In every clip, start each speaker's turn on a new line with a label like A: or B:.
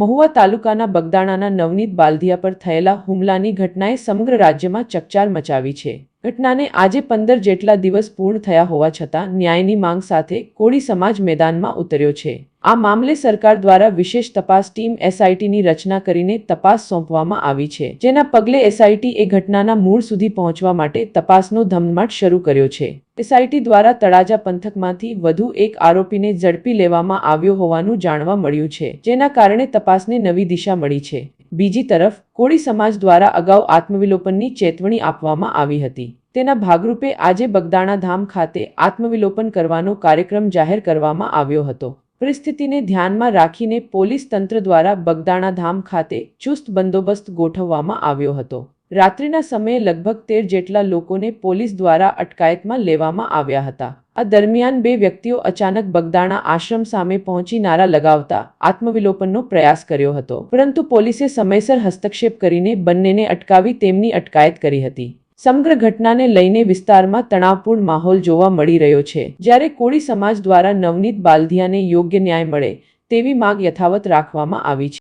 A: મહુવા તાલુકાના બગદાણાના નવનીત બાલધિયા પર થયેલા હુમલાની ઘટનાએ સમગ્ર રાજ્યમાં ચકચાર મચાવી છે. ઘટનાને આજે પંદર જેટલા દિવસ પૂર્ણ થયા હોવા છતાં ન્યાયની માંગ સાથે કોળી સમાજ મેદાનમાં ઉતર્યો છે. આ મામલે સરકાર દ્વારા વિશેષ તપાસ ટીમ એસઆઈટીની રચના કરીને તપાસ સોંપવામાં આવી છે, જેના પગલે એસઆઈટી એ ઘટનાના મૂળ સુધી પહોંચવા માટે તપાસનો ધમધમાટ શરૂ કર્યો છે. એસઆઈટી દ્વારા તળાજા પંથકમાંથી વધુ એક આરોપીને ઝડપી લેવામાં આવ્યો હોવાનું જાણવા મળ્યું છે, જેના કારણે તપાસને નવી દિશા મળી છે. બીજી તરફ, કોળી સમાજ દ્વારા અગાઉ આત્મવિલોપનની ચેતવણી આપવામાં આવી હતી. તેના ભાગરૂપે આજે બગદાણા ધામ ખાતે આત્મવિલોપન કરવાનો કાર્યક્રમ જાહેર કરવામાં આવ્યો હતો. પરિસ્થિતિને ધ્યાનમાં રાખીને પોલીસ તંત્ર દ્વારા બગદાણા ધામ ખાતે ચુસ્ત બંદોબસ્ત ગોઠવવામાં આવ્યો હતો. રાત્રિના સમયે લગભગ તેર જેટલા લોકોને પોલીસ દ્વારા અટકાયતમાં લેવામાં આવ્યા હતા. આ દરમિયાન બે વ્યક્તિઓ અચાનક બગદાણા આશ્રમ સામે પહોંચી નારા લગાવતા આત્મવિલોપનનો પ્રયાસ કર્યો હતો. પરંતુ પોલીસે સમયસર હસ્તક્ષેપ કરીને બંનેને અટકાવી તેમની અટકાયત કરી હતી. સમગ્ર ઘટનાને લઈને વિસ્તારમાં તણાવપૂર્ણ માહોલ જોવા મળી રહ્યો છે. જ્યારે કોળી સમાજ દ્વારા નવનીત બાલધિયાને યોગ્ય ન્યાય મળે તેવી માંગ યથાવત રાખવામાં આવી છે.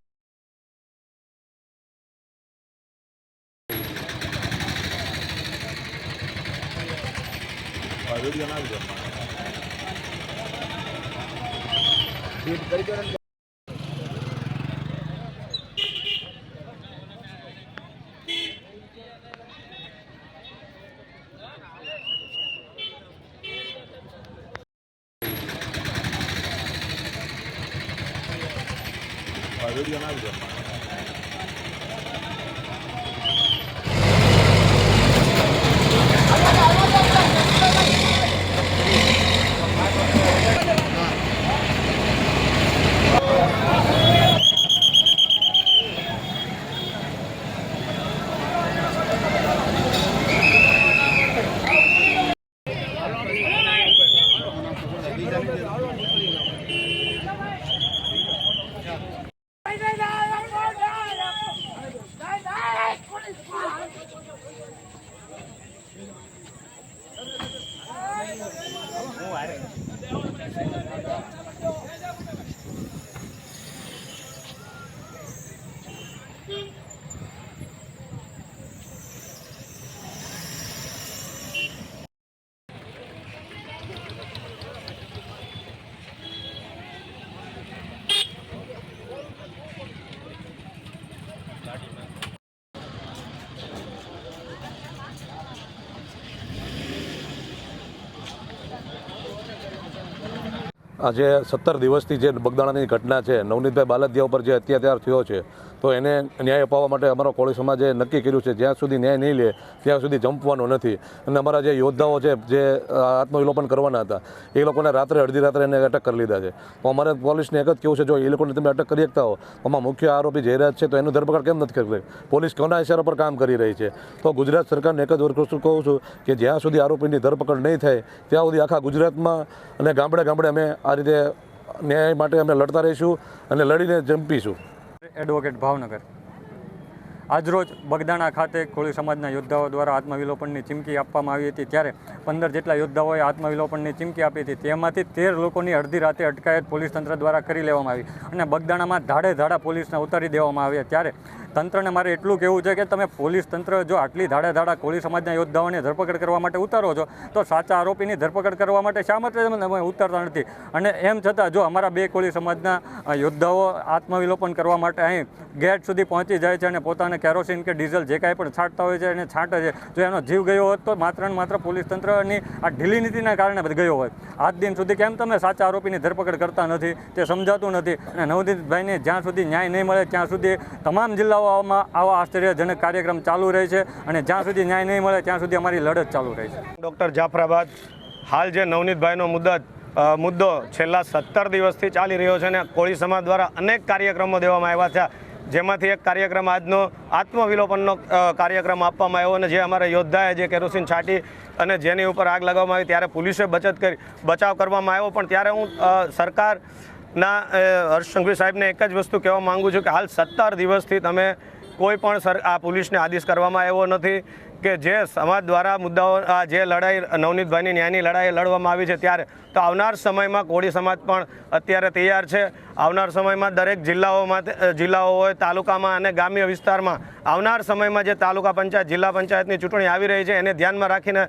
B: வீடியோனா இருக்கு આજે સત્તર દિવસથી જે બગદાણાની ઘટના છે, નવનીતભાઈ બાલદિયા ઉપર જે અત્યાચાર થયો છે, તો એને ન્યાય અપાવવા માટે અમારો કોળી સમાજે નક્કી કર્યું છે, જ્યાં સુધી ન્યાય નહીં લે, ત્યાં સુધી જંપવાનો નથી. અને અમારા જે યોદ્ધાઓ છે, જે આત્મવિલોપન કરવાના હતા, એ લોકોને રાત્રે, અડધી રાત્રે એને અટક કરી લીધા છે. તો અમારે પોલીસને એક જ કેવું છે, જો એ લોકોને તમે અટક કરી શકતા હો આમાં મુખ્ય આરોપી જયરાજ છે, તો એનું ધરપકડ કેમ નથી કરી પોલીસ કોના ઇશારા પર કામ કરી રહી છે? તો ગુજરાત સરકારને એક જ વર્ષ કહું છું કે જ્યાં સુધી આરોપીની ધરપકડ નહીં થાય, ત્યાં સુધી આખા ગુજરાતમાં અને ગામડે ગામડે અમે આ રીતે ન્યાય માટે અમે લડતા રહીશું અને લડીને જંપીશું.
C: એડવોકેટ ભાવનગર. આજરોજ બગદાણા ખાતે કોળી સમાજના યોદ્ધાઓ દ્વારા આત્મવિલોપનની ચીમકી આપવામાં આવી હતી. ત્યારે પંદર જેટલા યોદ્ધાઓએ આત્મવિલોપનની ચીમકી આપી હતી. તેમાંથી તેર લોકોની અડધી રાતે અટકાયત પોલીસ તંત્ર દ્વારા કરી લેવામાં આવી અને બગદાણામાં ધાડે ધાડા પોલીસને ઉતારી દેવામાં આવ્યા. ત્યારે તંત્રને મારે એટલું કહેવું છે કે તમે પોલીસ તંત્ર જો આટલી ધાડા ધાડા કોળી સમાજના યોદ્ધાઓને ધરપકડ કરવા માટે ઉતારો છો, તો સાચા આરોપીની ધરપકડ કરવા માટે શા માટે તમે ઉતારતા નથી? અને એમ છતાં જો અમારા બે કોળી સમાજના યોદ્ધાઓ આત્મવિલોપન કરવા માટે અહીં ગેટ સુધી પહોંચી જાય છે અને પોતાને કેરોસીન કે ડીઝલ જે કાંઈ પણ છાંટતા હોય છે એને છાંટે છે, જો એનો જીવ ગયો હોત તો માત્ર ને માત્ર પોલીસ તંત્રની આ ઢીલી નીતિના કારણે ગયો હોય આજ દિન સુધી કેમ તમે સાચા આરોપીની ધરપકડ કરતા નથી, તે સમજાતું નથી? અને નવદીપભાઈને જ્યાં સુધી ન્યાય નહીં મળે ત્યાં સુધી તમામ જિલ્લાઓમાં આવા આશ્ચર્યજનક કાર્યક્રમ ચાલુ રહે છે અને જ્યાં સુધી ન્યાય નહીં મળે ત્યાં સુધી અમારી લડત ચાલુ રહે છે.
D: ડૉક્ટર જાફરાબાદ હાલ જે નવનીતભાઈનો મુદ્દત મુદ્દો છેલ્લા સત્તર દિવસથી ચાલી રહ્યો છે અને કોળી સમાજ દ્વારા અનેક કાર્યક્રમો દેવામાં આવ્યા છે. જેમાંથી એક કાર્યક્રમ આજનો આત્મવિલોપનનો કાર્યક્રમ આપવામાં આવ્યો અને જે અમારા યોદ્ધાએ જે કેરોસીન છાંટી અને જેની ઉપર આગ લગાવવામાં આવી ત્યારે પોલીસે બચત કરી બચાવ કરવામાં આવ્યો. પણ ત્યારે હું અ, અ, હર્ષ સાહેબને એક જ વસ્તુ કહેવા માંગુ છું કે હાલ સત્તર દિવસથી તમે કોઈ પણ સર આ પોલીસને આદેશ કરવામાં આવ્યો નથી કે જે સમાજ દ્વારા મુદ્દાઓ આ જે લડાઈ નવનીતભાઈની ન્યાયની લડાઈ લડવામાં આવી છે ત્યારે તો આવનાર સમયમાં કોળી સમાજ પણ અત્યારે તૈયાર છે. આવનાર સમયમાં દરેક જિલ્લાઓમાં જિલ્લાઓ હોય તાલુકામાં અને ગ્રામ્ય વિસ્તારમાં આવનાર સમયમાં જે તાલુકા પંચાયત જિલ્લા પંચાયતની ચૂંટણી આવી રહી છે એને ધ્યાનમાં રાખીને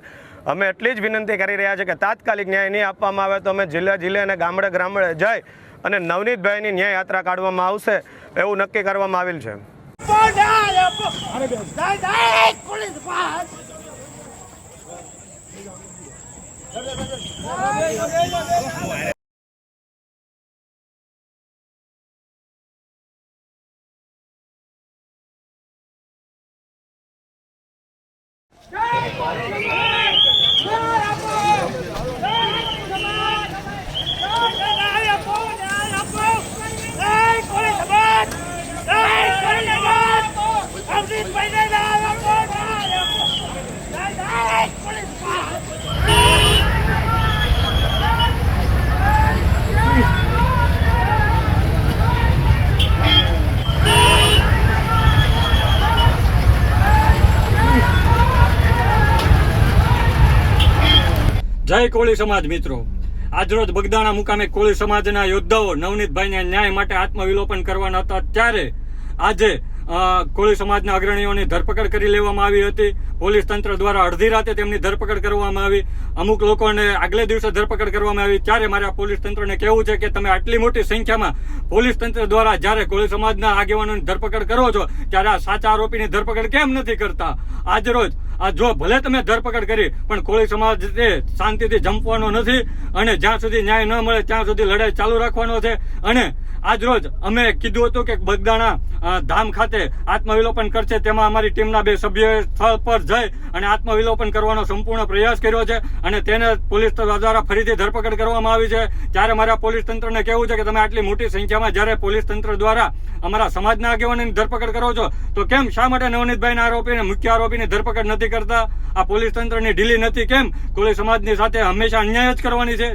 D: અમે એટલી જ વિનંતી કરી રહ્યા છે કે તાત્કાલિક ન્યાય નહીં આપવામાં આવે તો અમે જિલ્લા જિલ્લે અને ગામડે ગામડે જઈ અને નવનીતભાઈની ન્યાય યાત્રા કાઢવામાં આવશે એવું નક્કી કરવામાં આવેલ છે.
C: જય કોળી સમાજ મિત્રો. આજરોજ બગદાણા મુકામે કોળી સમાજના યોદ્ધાઓ નવનીતભાઈને ન્યાય માટે આત્મવિલોપન કરવાના હતા. ત્યારે આજે કોળી સમાજના અગ્રણીઓની ધરપકડ કરી લેવામાં આવી હતી. પોલીસ તંત્ર દ્વારા અડધી રાતે તેમની ધરપકડ કરવામાં આવી. અમુક લોકોને આગલે દિવસે ધરપકડ કરવામાં આવી. ત્યારે મારે પોલીસ તંત્રને કહેવું છે કે તમે આટલી મોટી સંખ્યામાં પોલીસ તંત્ર દ્વારા જ્યારે કોળી સમાજના આગેવાનોની ધરપકડ કરો છો, ત્યારે આ સાચા આરોપીની ધરપકડ કેમ નથી કરતા? આજરોજ આ જો ભલે તમે ધરપકડ કરી, પણ કોળી સમાજ શાંતિથી જંપવાનો નથી અને જ્યાં સુધી ન્યાય ન મળે, ત્યાં સુધી લડાઈ ચાલુ રાખવાનો છે. અને આજરોજ અમે કીધું હતું કે બગદાણા ધામ ખાતે આત્મવિલોપન કરશે. તેમાં અમારી ટીમના બે સભ્યોએ સ્થળ પર જઈ અને આત્મવિલોપન કરવાનો સંપૂર્ણ પ્રયાસ કર્યો છે અને તેને પોલીસ દ્વારા ફરીથી ધરપકડ કરવામાં આવી છે. ત્યારે મારા પોલીસ તંત્રને કહેવું છે કે તમે આટલી મોટી સંખ્યામાં જ્યારે પોલીસ તંત્ર દ્વારા અમારા સમાજના આગેવાનોની ધરપકડ કરો છો, તો કેમ શા માટે નવનીતભાઈના આરોપીને, મુખ્ય આરોપીની ધરપકડ નથી કરતા? આ પોલીસ તંત્રની ઢીલી નથી. કેમ? કોળી સમાજની સાથે હંમેશા અન્યાય જ કરવાની છે.